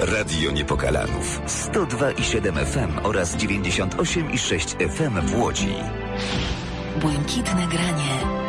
Radio Niepokalanów 102,7 FM oraz 98,6 FM w Łodzi. Błękitne granie.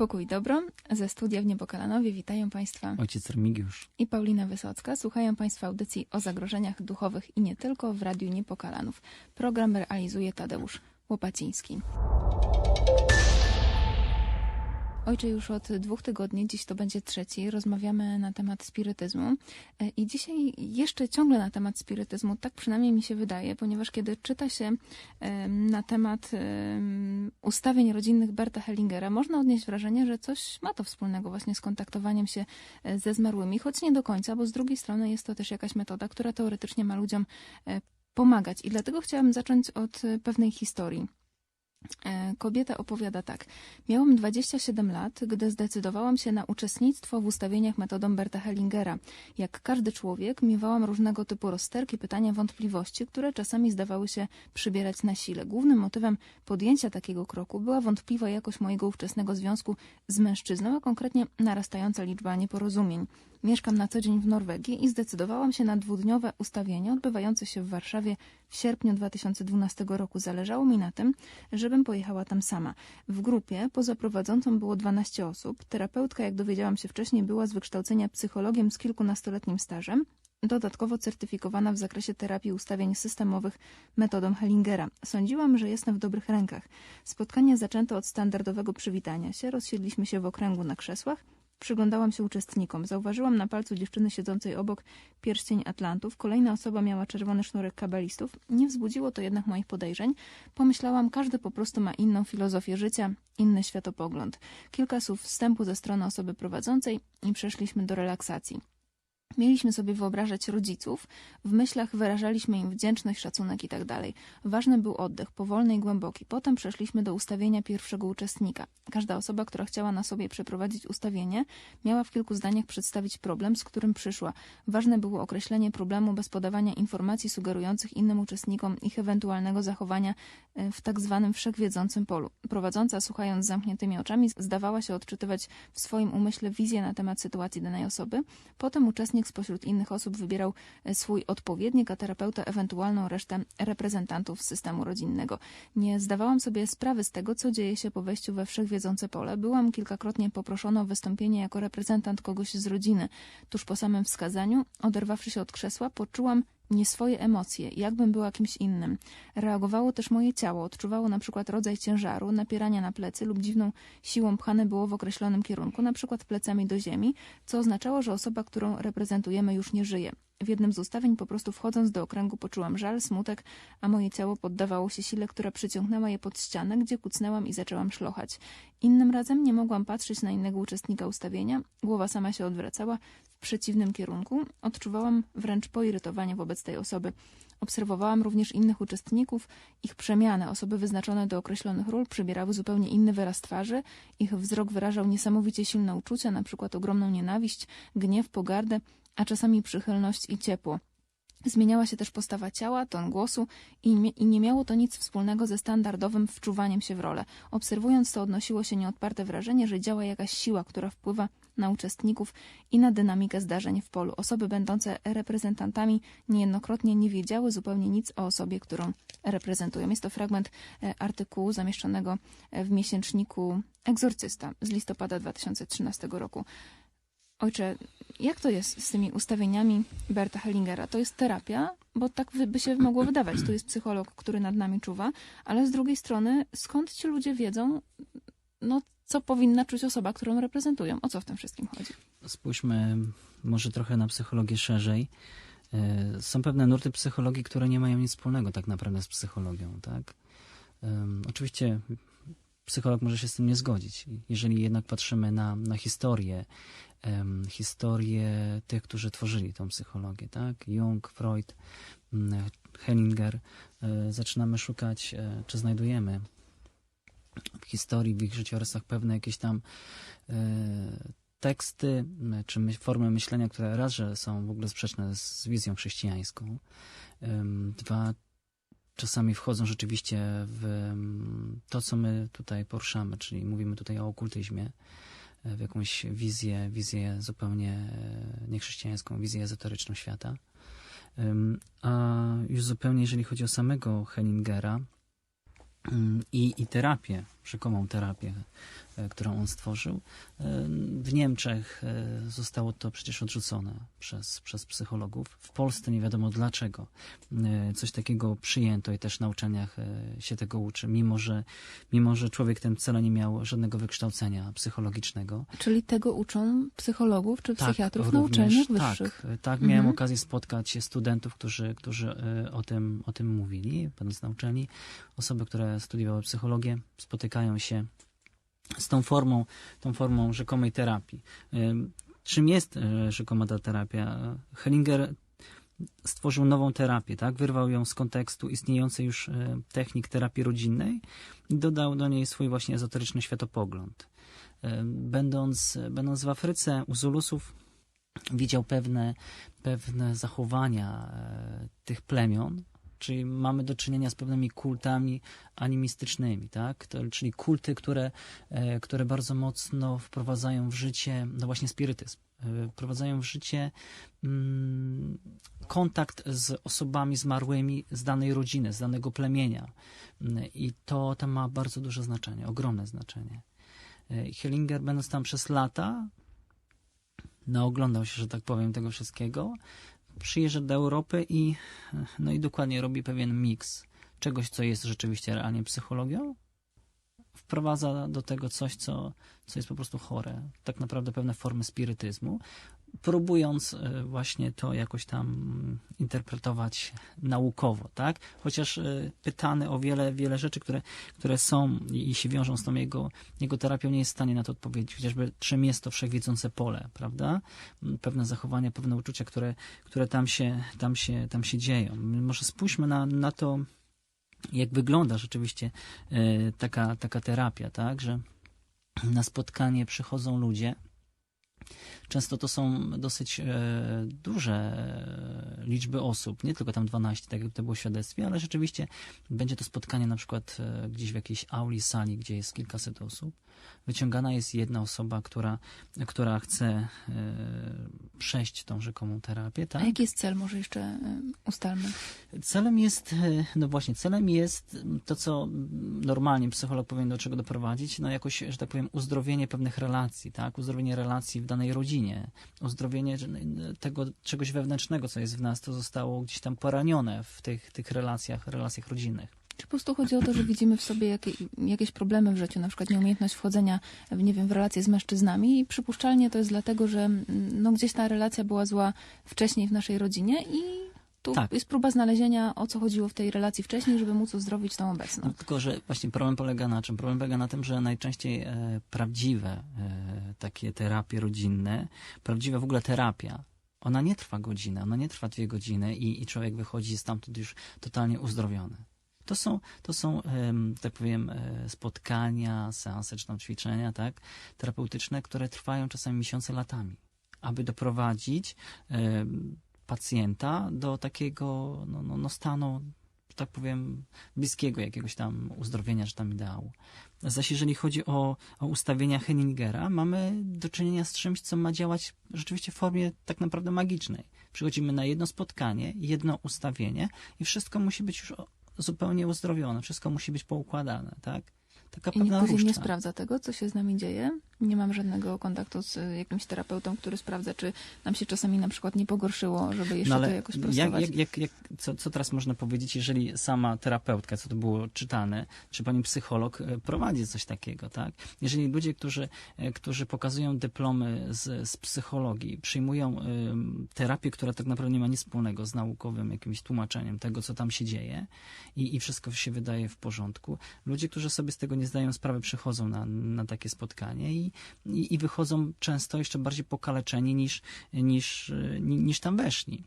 Pokój dobro. Ze studia w Niepokalanowie witają Państwa Ojciec Remigiusz. i Paulina Wysocka. Słuchają Państwa audycji o zagrożeniach duchowych i nie tylko w Radiu Niepokalanów. Program realizuje Tadeusz Łopaciński. Ojcze, już od dwóch tygodni, dziś to będzie trzeci, rozmawiamy na temat spirytyzmu. E, I dzisiaj jeszcze ciągle na temat spirytyzmu, tak przynajmniej mi się wydaje, ponieważ kiedy czyta się na temat em, ustawień rodzinnych Berta Hellingera, można odnieść wrażenie, że coś ma to wspólnego właśnie z kontaktowaniem się e, ze zmarłymi, choć nie do końca, bo z drugiej strony jest to też jakaś metoda, która teoretycznie ma ludziom e, pomagać. I dlatego chciałabym zacząć od pewnej historii. E, Kobieta opowiada tak. Miałam 27 lat, gdy zdecydowałam się na uczestnictwo w ustawieniach metodą Berta Hellingera. Jak każdy człowiek, miewałam różnego typu rozterki, pytania, wątpliwości, które czasami zdawały się przybierać na sile. Głównym motywem podjęcia takiego kroku była wątpliwa jakość mojego ówczesnego związku z mężczyzną, a konkretnie narastająca liczba nieporozumień. Mieszkam na co dzień w Norwegii i zdecydowałam się na dwudniowe ustawienie odbywające się w Warszawie w sierpniu 2012 roku. Zależało mi na tym, żebym pojechała tam sama. W grupie poza prowadzącą było 12 osób. Terapeutka, jak dowiedziałam się wcześniej, była z wykształcenia psychologiem z kilkunastoletnim stażem. Dodatkowo certyfikowana w zakresie terapii ustawień systemowych metodą Hellingera. Sądziłam, że jestem w dobrych rękach. Spotkanie zaczęto od standardowego przywitania się. Rozsiedliśmy się w okręgu na krzesłach. Przyglądałam się uczestnikom. Zauważyłam na palcu dziewczyny siedzącej obok pierścień Atlantów. Kolejna osoba miała czerwony sznurek kabalistów. Nie wzbudziło to jednak moich podejrzeń. Pomyślałam, każdy po prostu ma inną filozofię życia, inny światopogląd. Kilka słów wstępu ze strony osoby prowadzącej i przeszliśmy do relaksacji. Mieliśmy sobie wyobrażać rodziców, w myślach wyrażaliśmy im wdzięczność, szacunek itd. Ważny był oddech, powolny i głęboki. Potem przeszliśmy do ustawienia pierwszego uczestnika. Każda osoba, która chciała na sobie przeprowadzić ustawienie, miała w kilku zdaniach przedstawić problem, z którym przyszła. Ważne było określenie problemu bez podawania informacji sugerujących innym uczestnikom ich ewentualnego zachowania e, w tak zwanym wszechwiedzącym polu. Prowadząca, słuchając zamkniętymi oczami, zdawała się odczytywać w swoim umyśle wizję na temat sytuacji danej osoby. Potem uczestnik spośród innych osób wybierał e, swój odpowiednik, a terapeuta ewentualną resztę reprezentantów systemu rodzinnego. Nie zdawałam sobie sprawy z tego, co dzieje się po wejściu we wszechwiedzące pole. Byłam kilkakrotnie poproszona o wystąpienie jako reprezentant kogoś z rodziny. Tuż po samym wskazaniu, oderwawszy się od krzesła, poczułam nie swoje emocje, jakbym była kimś innym. Reagowało też moje ciało, odczuwało na przykład rodzaj ciężaru, napierania na plecy lub dziwną siłą pchane było w określonym kierunku, na przykład plecami do ziemi, co oznaczało, że osoba, którą reprezentujemy już nie żyje. W jednym z ustawień po prostu wchodząc do okręgu poczułam żal, smutek, a moje ciało poddawało się sile, która przyciągnęła je pod ścianę, gdzie kucnęłam i zaczęłam szlochać. Innym razem nie mogłam patrzeć na innego uczestnika ustawienia, głowa sama się odwracała przeciwnym kierunku, odczuwałam wręcz poirytowanie wobec tej osoby. Obserwowałam również innych uczestników, ich przemiany. Osoby wyznaczone do określonych ról przybierały zupełnie inny wyraz twarzy, ich wzrok wyrażał niesamowicie silne uczucia, na przykład ogromną nienawiść, gniew, pogardę, a czasami przychylność i ciepło. Zmieniała się też postawa ciała, ton głosu i nie, miało to nic wspólnego ze standardowym wczuwaniem się w rolę. Obserwując to, odnosiło się nieodparte wrażenie, że działa jakaś siła, która wpływa na uczestników i na dynamikę zdarzeń w polu. Osoby będące reprezentantami niejednokrotnie nie wiedziały zupełnie nic o osobie, którą reprezentują. Jest to fragment e, artykułu zamieszczonego e, w miesięczniku Egzorcysta z listopada 2013 roku. Ojcze, jak to jest z tymi ustawieniami Berta Hellingera? To jest terapia, bo tak by się mogło wydawać. Tu jest psycholog, który nad nami czuwa, ale z drugiej strony, skąd ci ludzie wiedzą, no, co powinna czuć osoba, którą reprezentują? O co w tym wszystkim chodzi? Spójrzmy może trochę na psychologię szerzej. E, Są pewne nurty psychologii, które nie mają nic wspólnego tak naprawdę z psychologią, tak? Oczywiście psycholog może się z tym nie zgodzić. Jeżeli jednak patrzymy na, na historię, em, historię tych, którzy tworzyli tą psychologię, tak? Jung, Freud, mm, Hellinger, e, zaczynamy szukać, e, czy znajdujemy w historii, w ich życiorysach pewne jakieś tam e, teksty, czy my, formy myślenia, które raz, że są w ogóle sprzeczne z, wizją chrześcijańską, dwa, czasami wchodzą rzeczywiście w to, co my tutaj poruszamy, czyli mówimy tutaj o okultyzmie, w jakąś wizję, wizję zupełnie e, niechrześcijańską, wizję ezoteryczną świata. A już zupełnie jeżeli chodzi o samego Hellingera i, i terapię, rzekomą terapię, e, którą on stworzył, e, w Niemczech e, zostało to przecież odrzucone przez, przez psychologów. W Polsce nie wiadomo dlaczego coś takiego przyjęto i też na uczelniach się tego uczy, mimo że, mimo że człowiek ten wcale nie miał żadnego wykształcenia psychologicznego. Czyli tego uczą psychologów czy psychiatrów na Tak, również, uczelniach tak, wyższych. Tak, miałem Mhm. okazję spotkać studentów, którzy, którzy o, tym, o tym mówili, będąc na uczelni. Osoby, które studiowały psychologię, spotykają się z tą formą, tą formą rzekomej terapii. Ym, Czym jest e, rzekoma ta terapia? Hellinger stworzył nową terapię, tak? Wyrwał ją z kontekstu istniejącej już e, technik terapii rodzinnej i dodał do niej swój właśnie ezoteryczny światopogląd. Będąc, będąc w Afryce u Zulusów widział pewne, pewne zachowania e, tych plemion, czyli mamy do czynienia z pewnymi kultami animistycznymi, tak? To, czyli kulty, które, e, które bardzo mocno wprowadzają w życie, no właśnie spirytyzm, e, wprowadzają w życie mm, kontakt z osobami zmarłymi z danej rodziny, z danego plemienia. Mm, I to tam ma bardzo duże znaczenie, ogromne znaczenie. E, Hellinger, będąc tam przez lata, naoglądał się, że tak powiem, tego wszystkiego, przyjeżdża do Europy i, no i dokładnie robi pewien miks czegoś, co jest rzeczywiście realnie psychologią, wprowadza do tego coś, co, co jest po prostu chore, tak naprawdę pewne formy spirytyzmu, próbując e, właśnie to jakoś tam mm, interpretować naukowo, tak? Chociaż e, pytany o wiele, wiele rzeczy, które, które są i się wiążą z tą jego, jego terapią, nie jest w stanie na to odpowiedzieć. Chociażby czym jest to wszechwiedzące pole, prawda? M, Pewne zachowania, pewne uczucia, które, które tam, się, tam, się, tam się dzieją. Może spójrzmy na, na to, jak wygląda rzeczywiście e, taka, taka terapia, tak? Że na spotkanie przychodzą ludzie, Często to są dosyć e, duże e, liczby osób, nie tylko tam 12, tak jak to było w świadectwie, ale rzeczywiście będzie to spotkanie na przykład e, gdzieś w jakiejś auli, sali, gdzie jest kilkaset osób. Wyciągana jest jedna osoba, która, która chce e, przejść tą rzekomą terapię. Tak? A jaki jest cel? Może jeszcze y, ustalmy. Celem jest, e, no właśnie, celem jest to, co normalnie psycholog powinien do czego doprowadzić, no jakoś, że tak powiem, uzdrowienie pewnych relacji, tak? Uzdrowienie relacji w danej rodzinie, uzdrowienie tego czegoś wewnętrznego, co jest w nas, to zostało gdzieś tam poranione w tych, tych relacjach, relacjach rodzinnych. Czy po prostu chodzi o to, że widzimy w sobie jakie, jakieś problemy w życiu, na przykład nieumiejętność wchodzenia w, nie wiem, w relacje z mężczyznami i przypuszczalnie to jest dlatego, że mm, no, gdzieś ta relacja była zła wcześniej w naszej rodzinie i tu Tak. jest próba znalezienia, o co chodziło w tej relacji wcześniej, żeby móc uzdrowić tą obecną. No, tylko, że właśnie problem polega na czym? Problem polega na tym, że najczęściej e, prawdziwe e, takie terapie rodzinne, prawdziwa w ogóle terapia, ona nie trwa godzinę, ona nie trwa dwie godziny i, i człowiek wychodzi stamtąd już totalnie uzdrowiony. To są, to są tak powiem, e, spotkania, seanse czy tam ćwiczenia, tak, terapeutyczne, które trwają czasami miesiące, latami, aby doprowadzić pacjenta do takiego no, no, no stanu, tak powiem, bliskiego jakiegoś tam uzdrowienia, czy tam ideału. Zaś jeżeli chodzi o, o ustawienia Henningera, mamy do czynienia z czymś, co ma działać rzeczywiście w formie tak naprawdę magicznej. Przychodzimy na jedno spotkanie, jedno ustawienie i wszystko musi być już zupełnie uzdrowione, wszystko musi być poukładane, tak? Taka I nikt pewna później nie sprawdza tego, co się z nami dzieje. Nie mam żadnego kontaktu z y, jakimś terapeutą, który sprawdza, czy nam się czasami na przykład nie pogorszyło, żeby jeszcze to jakoś jak, prostować. jak, jak, jak, co, co teraz można powiedzieć, jeżeli sama terapeutka, co to było czytane, czy pani psycholog e, prowadzi coś takiego, tak? Jeżeli ludzie, którzy, e, którzy pokazują dyplomy z, z psychologii, przyjmują terapię, która tak naprawdę nie ma nic wspólnego z naukowym jakimś tłumaczeniem tego, co tam się dzieje i, i wszystko się wydaje w porządku, ludzie, którzy sobie z tego nie zdają sprawy, przychodzą na, na takie spotkanie i, i, i wychodzą często jeszcze bardziej pokaleczeni niż, niż, ni- niż tam weszli.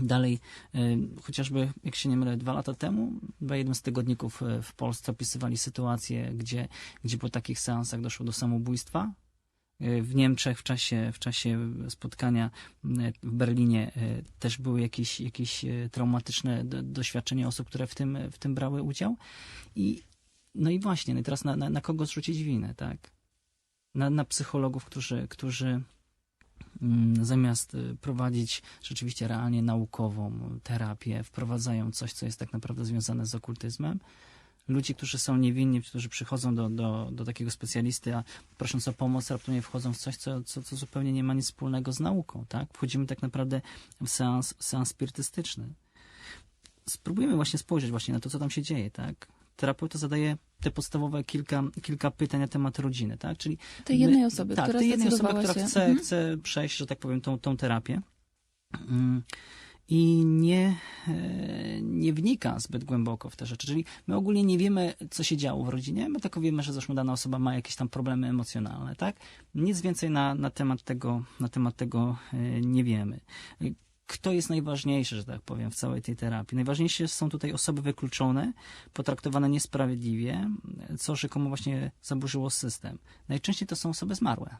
Dalej, e, chociażby, jak się nie mylę, dwa lata temu, chyba jeden z tygodników e, w Polsce opisywali sytuację, gdzie, gdzie po takich seansach doszło do samobójstwa. E, W Niemczech w czasie, w czasie spotkania w Berlinie też były jakieś, jakieś traumatyczne do- doświadczenia osób, które w tym, w tym brały udział. I, no i właśnie, no i teraz na, na, na kogo zrzucić winę, tak? Na, na psychologów, którzy, którzy mm, zamiast y, prowadzić rzeczywiście realnie naukową terapię, wprowadzają coś, co jest tak naprawdę związane z okultyzmem. Ludzi, którzy są niewinni, którzy przychodzą do, do, do takiego specjalisty, a prosząc o pomoc, raptownie wchodzą w coś, co, co, co zupełnie nie ma nic wspólnego z nauką. Tak? Wchodzimy tak naprawdę w seans, seans spirytystyczny. Spróbujmy właśnie spojrzeć właśnie na to, co tam się dzieje. Tak? Terapeuta zadaje te podstawowe kilka, kilka pytań na temat rodziny. Tak? Czyli Tej jednej osoby, tak, która tej jednej osoby, która się. chce, Mhm. chce przejść, że tak powiem, tą, tą terapię. Mm, I nie, e, nie wnika zbyt głęboko w te rzeczy. Czyli my ogólnie nie wiemy, co się działo w rodzinie. My tylko wiemy, że zresztą dana osoba ma jakieś tam problemy emocjonalne, tak? Nic więcej na, na, temat, tego, na temat tego e, nie wiemy. Kto jest najważniejszy, że tak powiem, w całej tej terapii? Najważniejsze są tutaj osoby wykluczone, potraktowane niesprawiedliwie, co rzekomo właśnie zaburzyło system. Najczęściej to są osoby zmarłe.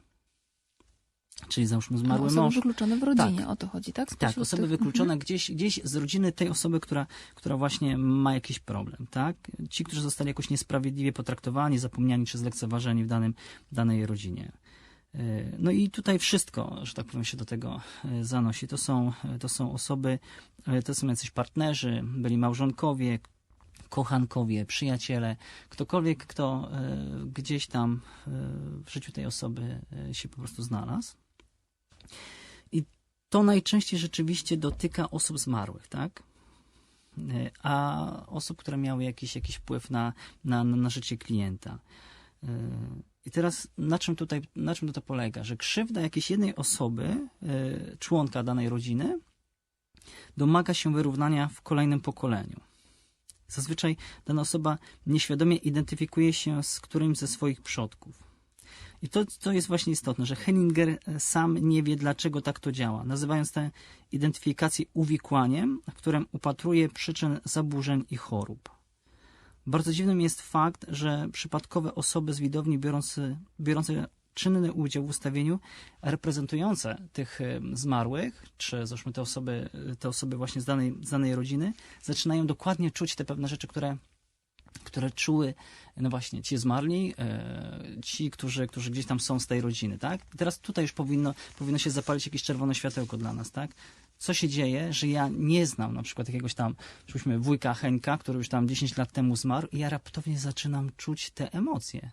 Czyli załóżmy zmarły osoby mąż. wykluczone w rodzinie, o to chodzi, tak? Tak, Spośród osoby tych- wykluczone gdzieś, gdzieś z rodziny tej osoby, która, która właśnie ma jakiś problem, tak? Ci, którzy zostali jakoś niesprawiedliwie potraktowani, zapomniani czy zlekceważeni w danym, danej rodzinie. No i tutaj wszystko, że tak powiem, się do tego yy, zanosi. To są, to są osoby, yy, to są jacyś partnerzy, byli małżonkowie, kochankowie, przyjaciele, ktokolwiek, kto gdzieś tam w życiu tej osoby się po prostu znalazł. I to najczęściej rzeczywiście dotyka osób zmarłych, tak? E, A osób, które miały jakiś, jakiś wpływ na, na, na życie klienta. I teraz na czym, tutaj, na czym to polega? Że krzywda jakiejś jednej osoby, e, członka danej rodziny, domaga się wyrównania w kolejnym pokoleniu. Zazwyczaj dana osoba nieświadomie identyfikuje się z którymś ze swoich przodków. I to, to jest właśnie istotne, że Henninger e, sam nie wie, dlaczego tak to działa, nazywając tę identyfikację uwikłaniem, w którym upatruje przyczyn zaburzeń i chorób. Bardzo dziwnym jest fakt, że przypadkowe osoby z widowni biorące, biorące czynny udział w ustawieniu, reprezentujące tych zmarłych, czy załóżmy te osoby, te osoby właśnie z danej, z danej rodziny, zaczynają dokładnie czuć te pewne rzeczy, które które czuły, no właśnie, ci zmarli, e, ci, którzy, którzy gdzieś tam są z tej rodziny, tak? Teraz tutaj już powinno, powinno się zapalić jakieś czerwone światełko dla nas, tak? Co się dzieje, że ja nie znam na przykład jakiegoś tam, przypuśćmy, wujka Henka, który już tam 10 lat temu zmarł i ja raptownie zaczynam czuć te emocje.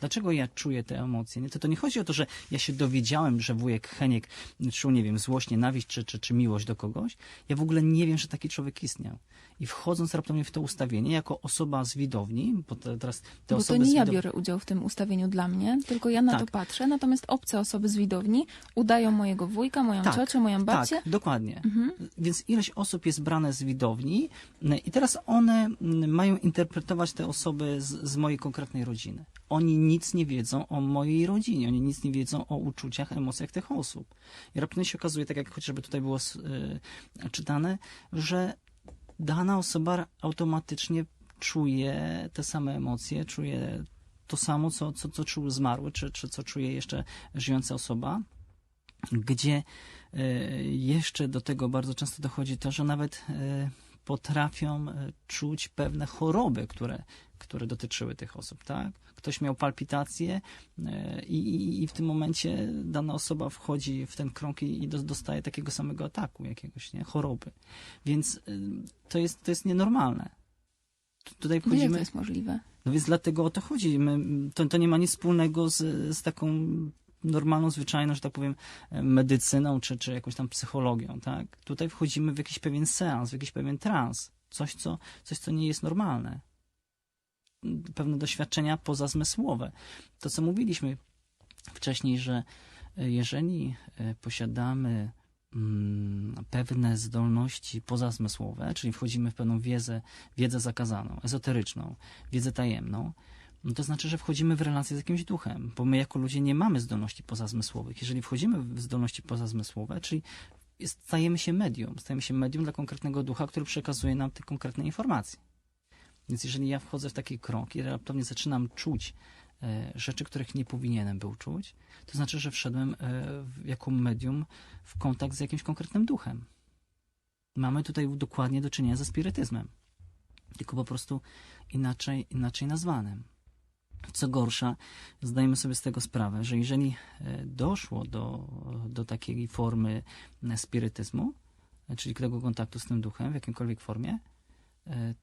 Dlaczego ja czuję te emocje? Nie? To, to nie chodzi o to, że ja się dowiedziałem, że wujek Heniek czuł, nie wiem, złość, nienawiść czy, czy, czy miłość do kogoś. Ja w ogóle nie wiem, że taki człowiek istniał. I wchodząc raptownie w to ustawienie, jako osoba z widowni, bo te, teraz te Bo to osoby nie z ja biorę udział w tym ustawieniu dla mnie, tylko ja na Tak. to patrzę, natomiast obce osoby z widowni udają mojego wujka, moją Tak, ciocię, moją babcię. Tak, dokładnie. Mhm. Więc ileś osób jest brane z widowni i teraz one mają interpretować te osoby z, z mojej konkretnej rodziny. Oni nic nie wiedzą o mojej rodzinie, oni nic nie wiedzą o uczuciach, emocjach tych osób. I raptownie się okazuje, tak jak chociażby tutaj było y, czytane, że dana osoba automatycznie czuje te same emocje, czuje to samo, co, co, co czuł zmarły, czy, czy co czuje jeszcze żyjąca osoba gdzie e, jeszcze do tego bardzo często dochodzi to, że nawet e, potrafią e, czuć pewne choroby, które, które dotyczyły tych osób, tak? Ktoś miał palpitacje e, i, i, i w tym momencie dana osoba wchodzi w ten krąg i, i do- dostaje takiego samego ataku jakiegoś, nie? Choroby. Więc e, to jest, to jest nienormalne. tutaj No wchodzimy... to jest możliwe? No więc dlatego o to chodzi. My, to, to nie ma nic wspólnego z, z taką normalną, zwyczajną, że tak powiem, medycyną czy, czy jakąś tam psychologią, tak? Tutaj wchodzimy w jakiś pewien seans, w jakiś pewien trans. Coś, co, coś, co nie jest normalne. Pewne doświadczenia pozazmysłowe. To, co mówiliśmy wcześniej, że e, jeżeli e, posiadamy mm, pewne zdolności pozazmysłowe, czyli wchodzimy w pewną wiedzę, wiedzę zakazaną, ezoteryczną, wiedzę tajemną, no to znaczy, że wchodzimy w relację z jakimś duchem, bo my jako ludzie nie mamy zdolności pozazmysłowych. Jeżeli wchodzimy w zdolności pozazmysłowe, czyli stajemy się medium, stajemy się medium dla konkretnego ducha, który przekazuje nam te konkretne informacje. Więc jeżeli ja wchodzę w taki krąg i raptownie zaczynam czuć e, rzeczy, których nie powinienem był czuć, to znaczy, że wszedłem e, jako medium w kontakt z jakimś konkretnym duchem. Mamy tutaj dokładnie do czynienia ze spirytyzmem, tylko po prostu inaczej, inaczej nazwanym. Co gorsza, zdajemy sobie z tego sprawę, że jeżeli e, doszło do, do takiej formy spirytyzmu, czyli tego kontaktu z tym duchem w jakimkolwiek formie,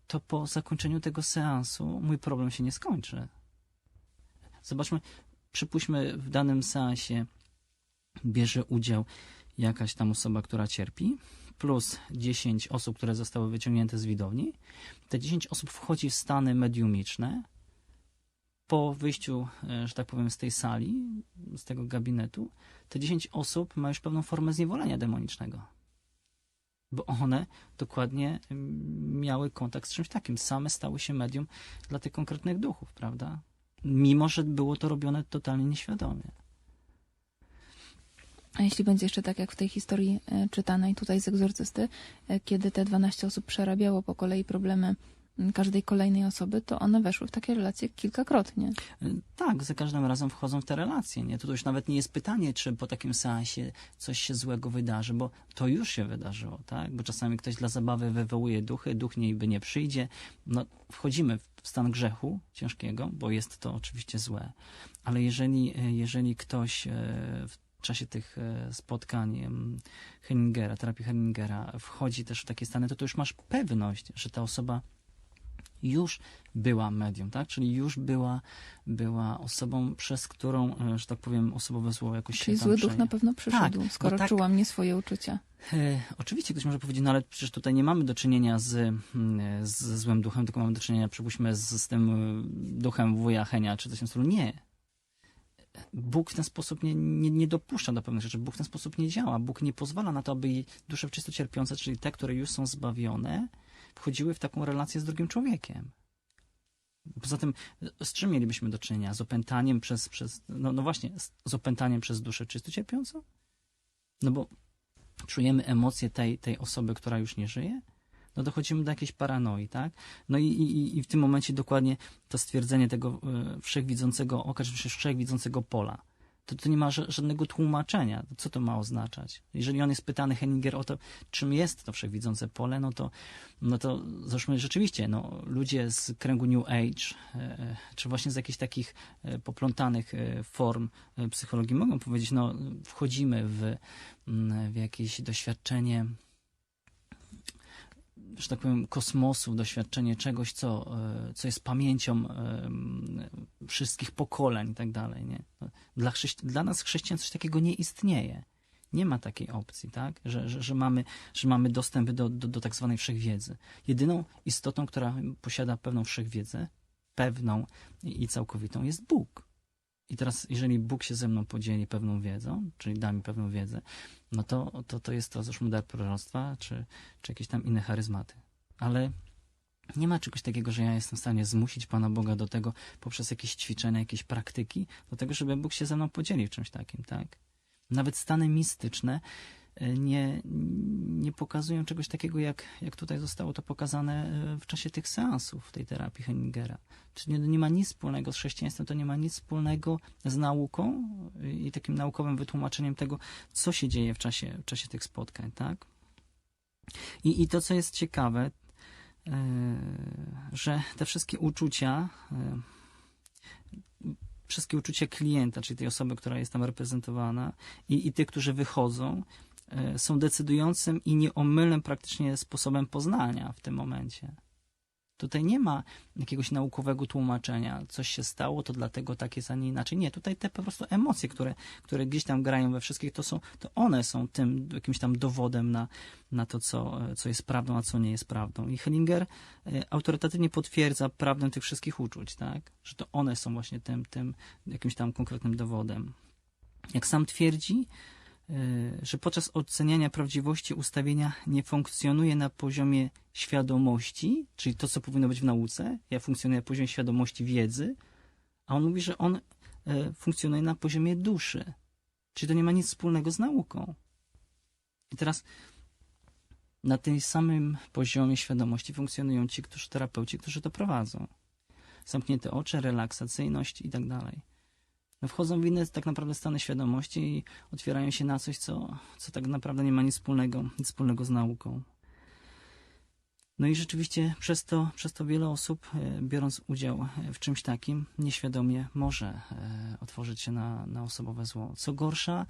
to po zakończeniu tego seansu mój problem się nie skończy. Zobaczmy, przypuśćmy w danym seansie bierze udział jakaś tam osoba, która cierpi, plus 10 osób, które zostały wyciągnięte z widowni. Te 10 osób wchodzi w stany mediumiczne. Po wyjściu, e, że tak powiem, z tej sali, z tego gabinetu, te 10 osób ma już pewną formę zniewolenia demonicznego. Bo one dokładnie mm, miały kontakt z czymś takim. Same stały się medium dla tych konkretnych duchów, prawda? Mimo, że było to robione totalnie nieświadomie. A jeśli będzie jeszcze tak jak w tej historii e, czytanej tutaj z egzorcysty, e, kiedy te 12 osób przerabiało po kolei problemy każdej kolejnej osoby, to one weszły w takie relacje kilkakrotnie. Tak, za każdym razem wchodzą w te relacje. Nie? To już nawet nie jest pytanie, czy po takim seansie coś się złego wydarzy, bo to już się wydarzyło, tak? Bo czasami ktoś dla zabawy wywołuje duchy, duch niby nie przyjdzie. No, wchodzimy w stan grzechu ciężkiego, bo jest to oczywiście złe. Ale jeżeli, jeżeli ktoś e, w czasie tych e, spotkań Henningera, terapii Henningera wchodzi też w takie stany, to, to już masz pewność, że ta osoba już była medium, tak? Czyli już była, była osobą, przez którą, e, że tak powiem, osobowe zło jakoś Czyli się zły duch przeje- na pewno przyszedł, Tak, skoro tak- czułam nie swoje uczucia. E, oczywiście ktoś może powiedzieć, no ale przecież tutaj nie mamy do czynienia z, mm, z złym duchem, tylko mamy do czynienia, przypuśćmy, z, z tym e, duchem wuja Henia, czy coś w tym stylu. Nie. Bóg w ten sposób nie, nie, nie dopuszcza do pewnych rzeczy. Bóg w ten sposób nie działa. Bóg nie pozwala na to, aby dusze czysto cierpiące, czyli te, które już są zbawione, wchodziły w taką relację z drugim człowiekiem. Poza tym, z czym mielibyśmy do czynienia? Z opętaniem przez, przez no, no właśnie, z, opętaniem przez duszę czysto cierpiącą? No bo czujemy emocje tej, tej osoby, która już nie żyje, no dochodzimy do jakiejś paranoi, tak? No i, i, i w tym momencie dokładnie to stwierdzenie tego e, wszechwidzącego oka, czy wszechwidzącego pola, to, to nie ma ża- żadnego tłumaczenia. Co to ma oznaczać? Jeżeli on jest pytany Henninger o to, czym jest to wszechwidzące pole, no to, no to załóżmy rzeczywiście, no, ludzie z kręgu New Age, e, czy właśnie z jakichś takich e, poplątanych e, form e, psychologii mogą powiedzieć, no wchodzimy w, mm, w jakieś doświadczenie że tak powiem, kosmosu, doświadczenie czegoś, co, e, co jest pamięcią em, wszystkich pokoleń i tak dalej. Nie? Dla, chrześci- dla nas chrześcijan coś takiego nie istnieje. Nie ma takiej opcji, tak? że, że, że, mamy, że mamy dostęp do, do, do tak zwanej wszechwiedzy. Jedyną istotą, która posiada pewną wszechwiedzę, pewną i całkowitą, jest Bóg. I teraz, jeżeli Bóg się ze mną podzieli pewną wiedzą, czyli da mi pewną wiedzę, no to, to, to jest to zresztą dar proroctwa, czy, czy jakieś tam inne charyzmaty. Ale nie ma czegoś takiego, że ja jestem w stanie zmusić Pana Boga do tego poprzez jakieś ćwiczenia, jakieś praktyki, do tego, żeby Bóg się ze mną podzielił czymś takim, tak? Nawet stany mistyczne nie, nie pokazują czegoś takiego, jak, jak tutaj zostało to pokazane e, w czasie tych seansów tej terapii Henningera. Czyli nie, nie ma nic wspólnego z chrześcijaństwem, to nie ma nic wspólnego z nauką i takim naukowym wytłumaczeniem tego, co się dzieje w czasie, w czasie tych spotkań, tak? I, I to, co jest ciekawe, e, że te wszystkie uczucia, e, wszystkie uczucia klienta, czyli tej osoby, która jest tam reprezentowana i, i tych, którzy wychodzą, są decydującym i nieomylnym praktycznie sposobem poznania w tym momencie. Tutaj nie ma jakiegoś naukowego tłumaczenia, coś się stało, to dlatego tak jest, a nie inaczej. Nie, tutaj te po prostu emocje, które, które gdzieś tam grają we wszystkich, to są, to one są tym jakimś tam dowodem na, na to, co, co jest prawdą, a co nie jest prawdą. I Hellinger e, autorytatywnie potwierdza prawdę tych wszystkich uczuć, tak? Że to one są właśnie tym, tym jakimś tam konkretnym dowodem. Jak sam twierdzi, że podczas oceniania prawdziwości ustawienia nie funkcjonuje na poziomie świadomości, czyli to, co powinno być w nauce. Ja funkcjonuję na poziomie świadomości wiedzy, a on mówi, że on y, funkcjonuje na poziomie duszy. Czyli to nie ma nic wspólnego z nauką. I teraz na tym samym poziomie świadomości funkcjonują ci, którzy terapeuci, którzy to prowadzą. Zamknięte oczy, relaksacyjność i tak dalej wchodzą w inne tak naprawdę stany świadomości i otwierają się na coś, co, co tak naprawdę nie ma nic wspólnego, nic wspólnego z nauką. No i rzeczywiście przez to, przez to wiele osób, e, biorąc udział w czymś takim, nieświadomie może e, otworzyć się na, na osobowe zło. Co gorsza,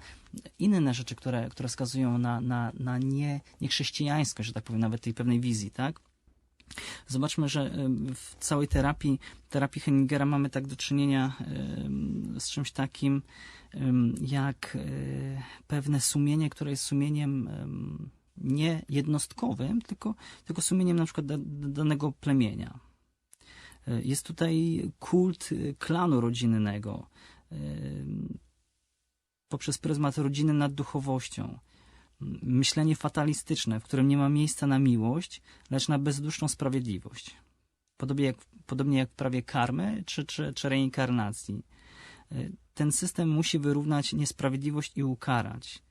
inne rzeczy, które, które wskazują na, na, na nie, niechrześcijańskość, że tak powiem, nawet tej pewnej wizji, tak? Zobaczmy, że w całej terapii, terapii Henningera mamy tak do czynienia z czymś takim jak e, pewne sumienie, które jest sumieniem nie jednostkowym, tylko, tylko sumieniem na przykład danego plemienia. E, jest tutaj kult e, klanu rodzinnego poprzez pryzmat rodziny nad duchowością myślenie fatalistyczne, w którym nie ma miejsca na miłość, lecz na bezduszną sprawiedliwość. Podobnie jak, podobnie jak w prawie karmy czy, czy, czy reinkarnacji. Y, ten system musi wyrównać niesprawiedliwość i ukarać.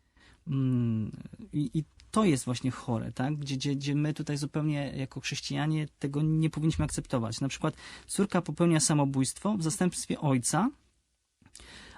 Mm, I, i to jest właśnie chore, tak? Gdzie, gdzie, gdzie my tutaj zupełnie jako chrześcijanie tego nie powinniśmy akceptować. Na przykład córka popełnia samobójstwo w zastępstwie ojca,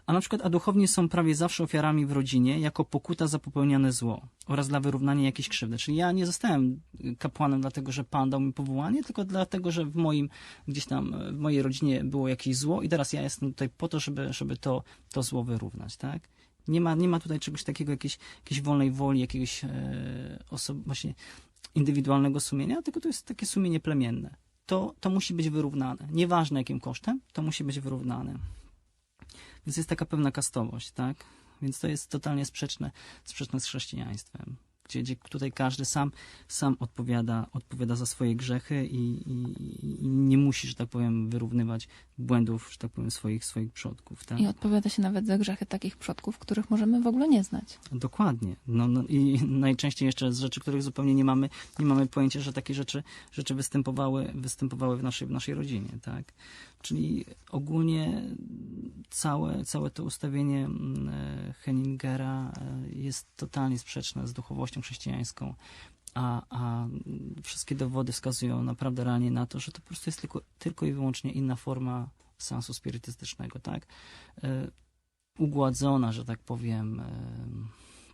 a na przykład a duchowni są prawie zawsze ofiarami w rodzinie jako pokuta za popełnione zło oraz dla wyrównania jakiejś krzywdy. Czyli ja nie zostałem kapłanem dlatego, że Pan dał mi powołanie, tylko dlatego, że w moim, gdzieś tam, w mojej rodzinie było jakieś zło i teraz ja jestem tutaj po to, żeby, żeby to, to zło wyrównać, tak? Nie ma, nie ma tutaj czegoś takiego, jakiejś, jakiejś wolnej woli, jakiegoś e, osob, właśnie indywidualnego sumienia, tylko to jest takie sumienie plemienne. To, to musi być wyrównane. Nieważne jakim kosztem, to musi być wyrównane. Więc jest taka pewna kastowość, tak? Więc to jest totalnie sprzeczne, sprzeczne z chrześcijaństwem. Gdzie, gdzie tutaj każdy sam, sam odpowiada, odpowiada za swoje grzechy i, i, i nie musi, że tak powiem, wyrównywać błędów, że tak powiem, swoich, swoich przodków. Tak? I odpowiada się nawet za grzechy takich przodków, których możemy w ogóle nie znać. Dokładnie. No, no I najczęściej jeszcze z rzeczy, których zupełnie nie mamy, nie mamy pojęcia, że takie rzeczy, rzeczy występowały, występowały w naszej, w naszej rodzinie. Tak? Czyli ogólnie całe, całe to ustawienie mm, e, Henningera e, jest totalnie sprzeczne z duchowością chrześcijańską, a, a wszystkie dowody wskazują naprawdę realnie na to, że to po prostu jest tylko, tylko i wyłącznie inna forma sensu spirytystycznego, tak? E, ugładzona, że tak powiem,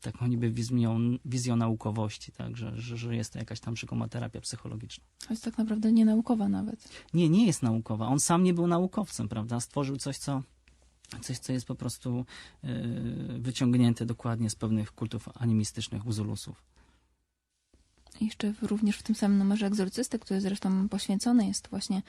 taką niby wizją, wizją naukowości, tak, że, że, że jest to jakaś tam rzekoma terapia psychologiczna. To jest tak naprawdę nienaukowa nawet. Nie, nie jest naukowa. On sam nie był naukowcem, prawda? Stworzył coś, co coś, co jest po prostu yy, wyciągnięte dokładnie z pewnych kultów animistycznych u Zulusów jeszcze również w tym samym numerze egzorcysty, który zresztą poświęcony jest właśnie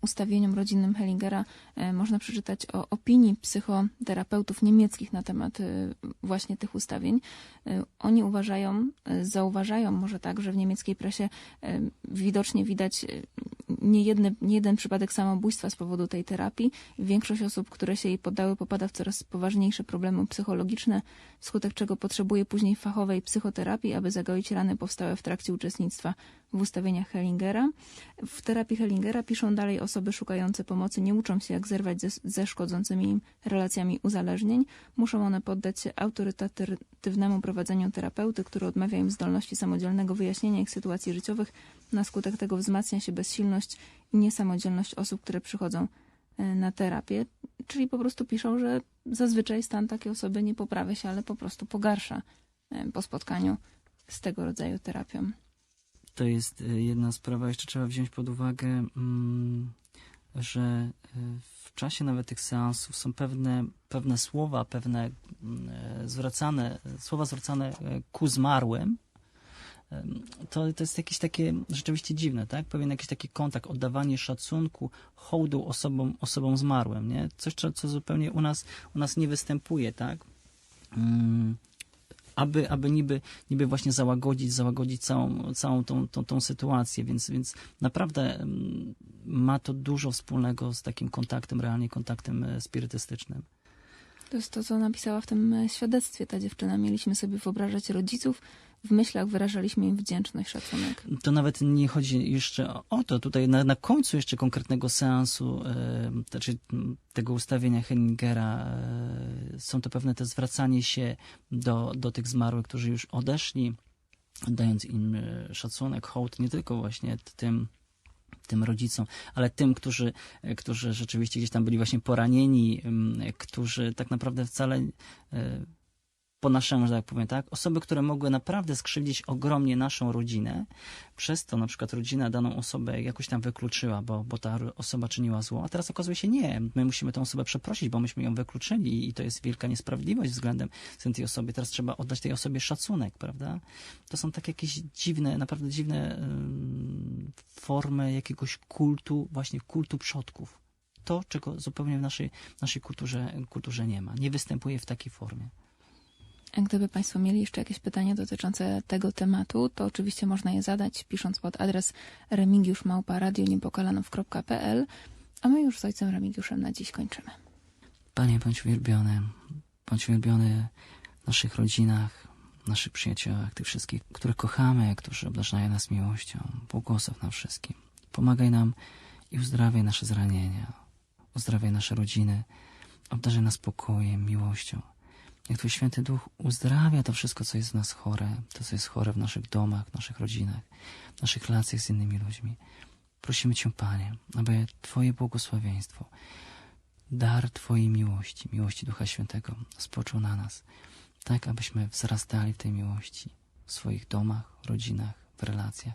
ustawieniom rodzinnym Hellingera, można przeczytać o opinii psychoterapeutów niemieckich na temat y, właśnie tych ustawień. Y, oni uważają, y, zauważają może tak, że w niemieckiej presie widocznie widać nie, jedny, nie jeden przypadek samobójstwa z powodu tej terapii. Większość osób, które się jej poddały, popada w coraz poważniejsze problemy psychologiczne, wskutek czego potrzebuje później fachowej psychoterapii, aby zagoić rany powstałe w trakcie uczestnictwa w ustawieniach Hellingera. W terapii Hellingera piszą dalej osoby szukające pomocy nie uczą się jak zerwać ze, ze szkodzącymi im relacjami uzależnień. Muszą one poddać się autorytatywnemu prowadzeniu terapeuty, który odmawia im zdolności samodzielnego wyjaśnienia ich sytuacji życiowych. Na skutek tego wzmacnia się bezsilność i niesamodzielność osób, które przychodzą e, na terapię. Czyli po prostu piszą, że zazwyczaj stan takiej osoby nie poprawia się, ale po prostu pogarsza e, po spotkaniu z tego rodzaju terapią. To jest e, jedna sprawa. Jeszcze trzeba wziąć pod uwagę, mm, że e, w czasie nawet tych seansów są pewne, pewne słowa, pewne mm, zwracane, słowa zwracane ku zmarłym, to, to jest jakieś takie rzeczywiście dziwne, tak? Pewien jakiś taki kontakt, oddawanie szacunku, hołdu osobom, osobom zmarłym, nie? Coś, co, co zupełnie u nas, u nas nie występuje, tak? Mm, aby, aby niby, niby właśnie załagodzić, załagodzić całą, całą tą, tą, tą sytuację, więc, więc naprawdę mm, ma to dużo wspólnego z takim kontaktem, realnie kontaktem e, spirytystycznym. To jest to, co napisała w tym e, świadectwie ta dziewczyna. Mieliśmy sobie wyobrażać rodziców, w myślach wyrażaliśmy im wdzięczność, szacunek. To nawet nie chodzi jeszcze o- to. Tutaj na, na końcu jeszcze konkretnego seansu, e, znaczy tego ustawienia Henningera, e, są to pewne te zwracanie się do, do tych zmarłych, którzy już odeszli, oddając im e, szacunek, hołd, nie tylko właśnie tym tym rodzicom, ale tym, którzy, e, którzy rzeczywiście gdzieś tam byli właśnie poranieni, którzy tak naprawdę wcale po naszemu, że tak powiem, tak? Osoby, które mogły naprawdę skrzywdzić ogromnie naszą rodzinę, przez to na przykład rodzina daną osobę jakoś tam wykluczyła, bo, bo ta osoba czyniła zło, a teraz okazuje się nie. My musimy tę osobę przeprosić, bo myśmy ją wykluczyli i to jest wielka niesprawiedliwość względem tej osoby. Teraz trzeba oddać tej osobie szacunek, prawda? To są takie jakieś dziwne, naprawdę dziwne formy jakiegoś kultu, właśnie kultu przodków. To, czego zupełnie w naszej, naszej kulturze, kulturze nie ma. Nie występuje w takiej formie. Gdyby Państwo mieli jeszcze jakieś pytania dotyczące tego tematu, to oczywiście można je zadać, pisząc pod adres remigiuszmałpa.radioniepokalanów.pl A my już z ojcem Remigiuszem na dziś kończymy. Panie, bądź uwielbiony, bądź uwielbiony w naszych rodzinach, naszych przyjaciołach, tych wszystkich, których kochamy, którzy obdarzają nas miłością. Błogosław nam wszystkim. Pomagaj nam i uzdrawiaj nasze zranienia, uzdrawiaj nasze rodziny, obdarzaj nas spokojem, miłością. Niech Twój Święty Duch uzdrawia to wszystko, co jest w nas chore, to, co jest chore w naszych domach, w naszych rodzinach, w naszych relacjach z innymi ludźmi. Prosimy Cię, Panie, aby Twoje błogosławieństwo, dar Twojej miłości, miłości Ducha Świętego spoczął na nas, tak abyśmy wzrastali w tej miłości w swoich domach, rodzinach, w relacjach,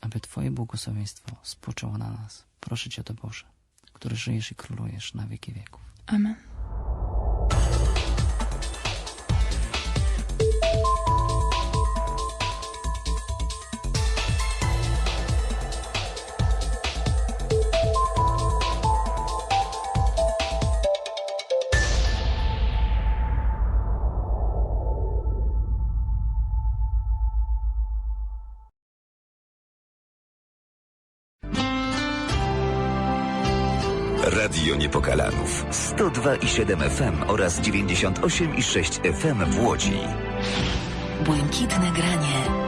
aby Twoje błogosławieństwo spoczęło na nas. Proszę Cię o to Boże, który żyjesz i królujesz na wieki wieków. Amen. 102,7 FM oraz 98,6 FM w Łodzi. Błękitne granie.